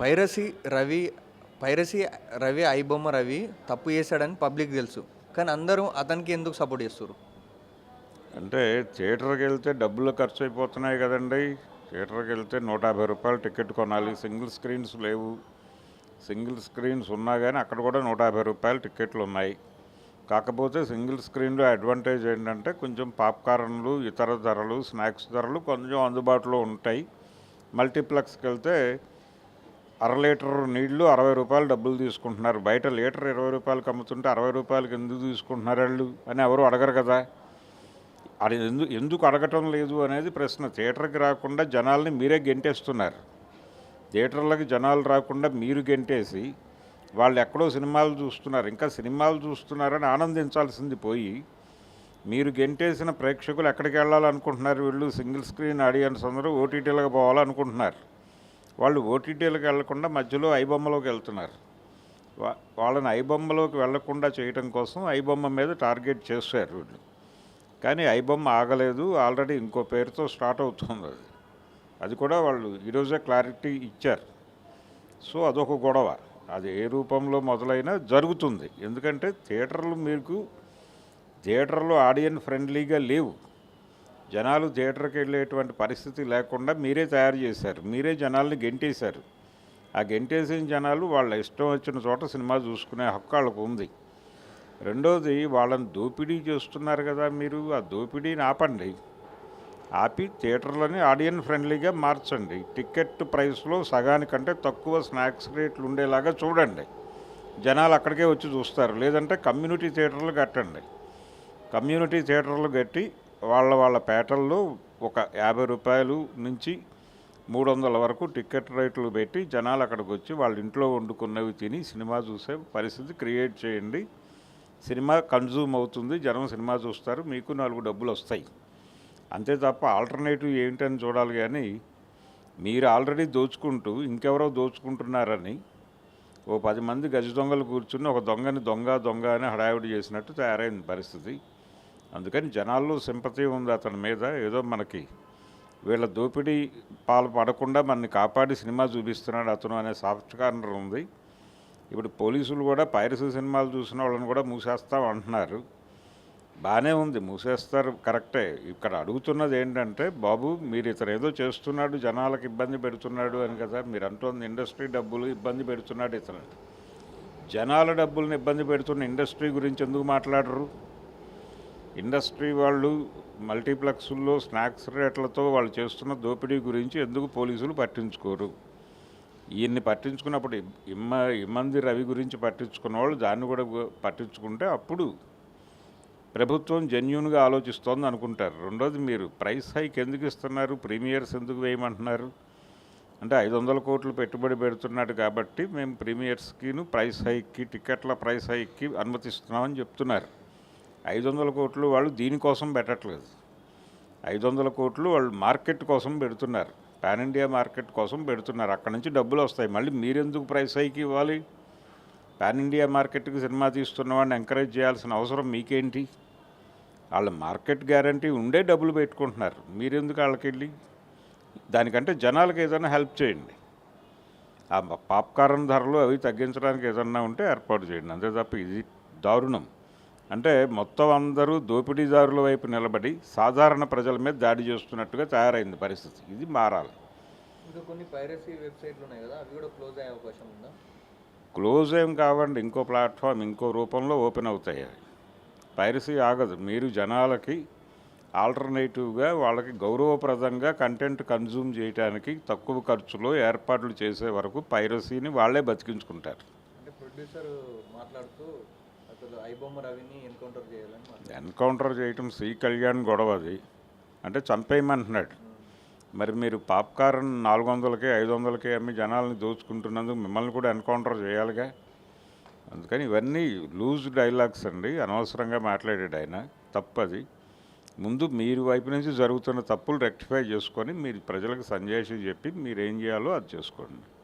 Piracy Ravi piracy Ravi iBomma Ravi తప్పు చేశాడని public తెలుసు. కానీ అందరూ అతనికి ఎందుకు సపోర్ట్ చేస్తారు అంటే థియేటర్కి వెళ్తే డబ్బులు ఖర్చు అయిపోతున్నాయి కదండి. థియేటర్కి వెళ్తే నూట యాభై రూపాయలు టికెట్ కొనాలి. సింగిల్ స్క్రీన్స్ లేవు. సింగిల్ స్క్రీన్స్ ఉన్నా కానీ అక్కడ కూడా నూట యాభై రూపాయలు టికెట్లు ఉన్నాయి. కాకపోతే సింగిల్ స్క్రీన్లో అడ్వాంటేజ్ ఏంటంటే కొంచెం పాప్కార్న్లు ఇతర ధరలు స్నాక్స్ ధరలు కొంచెం అందుబాటులో ఉంటాయి. మల్టీప్లెక్స్కి వెళ్తే అర లీటర్ నీళ్ళు అరవై రూపాయలు డబ్బులు తీసుకుంటున్నారు. బయట లీటర్ ఇరవై రూపాయలకి అమ్ముతుంటే అరవై రూపాయలకి ఎందుకు తీసుకుంటున్నారు వాళ్ళు అని ఎవరు అడగరు కదా. అది ఎందుకు ఎందుకు అడగటం లేదు అనేది ప్రశ్న. థియేటర్కి రాకుండా జనాల్ని మీరే గెంటేస్తున్నారు. థియేటర్లకి జనాలు రాకుండా మీరు గెంటేసి వాళ్ళు ఎక్కడో సినిమాలు చూస్తున్నారు. ఇంకా సినిమాలు చూస్తున్నారని ఆనందించాల్సింది పోయి మీరు గెంటేసిన ప్రేక్షకులు ఎక్కడికి వెళ్ళాలనుకుంటున్నారు వీళ్ళు? సింగిల్ స్క్రీన్ ఆడియన్స్ అందరూ ఓటీటీలకు పోవాలనుకుంటున్నారు. వాళ్ళు ఓటీటీలకు వెళ్ళకుండా మధ్యలో ఐబొమ్మలోకి వెళ్తున్నారు. వాళ్ళని ఐబొమ్మలోకి వెళ్ళకుండా చేయటం కోసం ఐబొమ్మ మీద టార్గెట్ చేశారు వీళ్ళు. కానీ ఐబొమ్మ ఆగలేదు. ఆల్రెడీ ఇంకో పేరుతో స్టార్ట్ అవుతుంది అది అది కూడా వాళ్ళు ఈరోజే క్లారిటీ ఇచ్చారు. సో అదొక గొడవ. అది ఏ రూపంలో మొదలైనా జరుగుతుంది. ఎందుకంటే థియేటర్లు మీకు థియేటర్లు ఆడియన్ ఫ్రెండ్లీగా లేవు. జనాలు థియేటర్కి వెళ్ళేటువంటి పరిస్థితి లేకుండా మీరే తయారు చేశారు. మీరే జనాల్ని గెంటేశారు. ఆ గెంటేసిన జనాలు వాళ్ళ ఇష్టం వచ్చిన చోట సినిమా చూసుకునే హక్కు వాళ్ళకు ఉంది. రెండోది వాళ్ళని దోపిడీ చేస్తున్నారు కదా మీరు ఆ దోపిడీని ఆపండి. ఆపి థియేటర్లని ఆడియన్ ఫ్రెండ్లీగా మార్చండి. టికెట్ ప్రైస్లో సగానికంటే తక్కువ స్నాక్స్ రేట్లు ఉండేలాగా చూడండి. జనాలు అక్కడికే వచ్చి చూస్తారు. లేదంటే కమ్యూనిటీ థియేటర్లు కట్టండి. కమ్యూనిటీ థియేటర్లు కట్టి వాళ్ళ వాళ్ళ పేటల్లో ఒక యాభై రూపాయలు నుంచి మూడు వందల వరకు టికెట్ రేట్లు పెట్టి జనాలు అక్కడికి వచ్చి వాళ్ళ ఇంట్లో వండుకున్నవి తిని సినిమా చూసే పరిస్థితి క్రియేట్ చేయండి. సినిమా కన్జ్యూమ్ అవుతుంది జనం సినిమా చూస్తారు మీకు నాలుగు డబ్బులు వస్తాయి. అంతే తప్ప ఆల్టర్నేటివ్ ఏంటని చూడాలి కానీ మీరు ఆల్రెడీ దోచుకుంటూ ఇంకెవరో దోచుకుంటున్నారని ఓ పది మంది గజ దొంగలు కూర్చుని ఒక దొంగని దొంగ దొంగ అని హడావిడి చేసినట్టు తయారైంది పరిస్థితి. అందుకని జనాల్లో సింపతి ఉంది అతని మీద. ఏదో మనకి వీళ్ళ దోపిడీ పాలు పడకుండా మనని కాపాడి సినిమా చూపిస్తున్నాడు అతను అనే సాఫ్ట్ కార్నర్ ఉంది. ఇప్పుడు పోలీసులు కూడా పైరసీ సినిమాలు చూసిన వాళ్ళని కూడా మూసేస్తాం అంటున్నారు. బాగానే ఉంది మూసేస్తారు కరెక్టే. ఇక్కడ అడుగుతున్నది ఏంటంటే బాబు మీరు ఇతను ఏదో చేస్తున్నాడు జనాలకు ఇబ్బంది పెడుతున్నాడు అని కదా మీరు అంటుంది ఇండస్ట్రీ డబ్బులు ఇబ్బంది పెడుతున్నాడు ఇతను. జనాల డబ్బులను ఇబ్బంది పెడుతున్న ఇండస్ట్రీ గురించి ఎందుకు మాట్లాడరు? ఇండస్ట్రీ వాళ్ళు మల్టీప్లెక్స్ల్లో స్నాక్స్ రేట్లతో వాళ్ళు చేస్తున్న దోపిడీ గురించి ఎందుకు పోలీసులు పట్టించుకోరు? ఈయన్ని పట్టించుకున్నప్పుడు ఇమ్మ ఇమ్మంది రవి గురించి పట్టించుకున్న వాళ్ళు దాన్ని కూడా పట్టించుకుంటే అప్పుడు ప్రభుత్వం జెన్యున్గా ఆలోచిస్తోంది అనుకుంటారు. రెండోది మీరు ప్రైస్ హైక్ ఎందుకు ఇస్తున్నారు? ప్రీమియర్స్ ఎందుకు వేయమంటున్నారు? అంటే ఐదు వందల కోట్లు పెట్టుబడి పెడుతున్నాడు కాబట్టి మేము ప్రీమియర్స్కిను ప్రైస్ హైక్కి టికెట్ల ప్రైస్ హైక్కి అనుమతిస్తున్నామని చెప్తున్నారు. ఐదు వందల కోట్లు వాళ్ళు దీనికోసం పెట్టట్లేదు. ఐదు వందల కోట్లు వాళ్ళు మార్కెట్ కోసం పెడుతున్నారు. పాన్ ఇండియా మార్కెట్ కోసం పెడుతున్నారు. అక్కడ నుంచి డబ్బులు వస్తాయి. మళ్ళీ మీరెందుకు ప్రైస్ హైకి ఇవ్వాలి? పాన్ ఇండియా మార్కెట్కి సినిమా తీస్తున్న వాడిని ఎంకరేజ్ చేయాల్సిన అవసరం మీకేంటి? వాళ్ళ మార్కెట్ గ్యారంటీ ఉండే డబ్బులు పెట్టుకుంటున్నారు. మీరెందుకు వాళ్ళకి వెళ్ళి దానికంటే జనాలకు ఏదైనా హెల్ప్ చేయండి. ఆ పాప్కార్న్ ధరలు అవి తగ్గించడానికి ఏదన్నా ఉంటే ఏర్పాటు చేయండి. అంతే తప్ప ఇది దారుణం. అంటే మొత్తం అందరూ దోపిడీదారుల వైపు నిలబడి సాధారణ ప్రజల మీద దాడి చేస్తున్నట్టుగా తయారైంది పరిస్థితి. ఇది మారాలి. ఇంకా కొన్ని పైరసీ వెబ్సైట్లు ఉన్నాయి కదా అవి కూడా క్లోజ్ అయ్యే అవకాశం ఉందా? క్లోజ్ ఏం కావండి. ఇంకో ప్లాట్ఫామ్ ఇంకో రూపంలో ఓపెన్ అవుతాయి అవి. పైరసీ ఆగదు. మీరు జనాలకి ఆల్టర్నేటివ్గా వాళ్ళకి గౌరవప్రదంగా కంటెంట్ కన్జ్యూమ్ చేయడానికి తక్కువ ఖర్చులో ఏర్పాట్లు చేసే వరకు పైరసీని వాళ్ళే బతికించుకుంటారు. అంటే ప్రొడ్యూసర్ మాట్లాడుతూ అసలు ఐబొమ్మ రవిని ఎన్కౌంటర్ చేయాలని ఎన్కౌంటర్ చేయటం శ్రీ కళ్యాణ్ గొడవ అది. అంటే చంపేయమంటున్నాడు. మరి మీరు పాప్కార్న్ నాలుగు వందలకి ఐదు వందలకి అమ్మి జనాల్ని దోచుకుంటున్నందుకు మిమ్మల్ని కూడా ఎన్కౌంటర్ చేయాలిగా? అందుకని ఇవన్నీ లూజ్ డైలాగ్స్ అండి. అనవసరంగా మాట్లాడాడు ఆయన. తప్పది. ముందు మీరు వైపు నుంచి జరుగుతున్న తప్పులు రెక్టిఫై చేసుకొని మీరు ప్రజలకు సందేశం చెప్పి మీరు ఏం చేయాలో అది చేసుకోండి.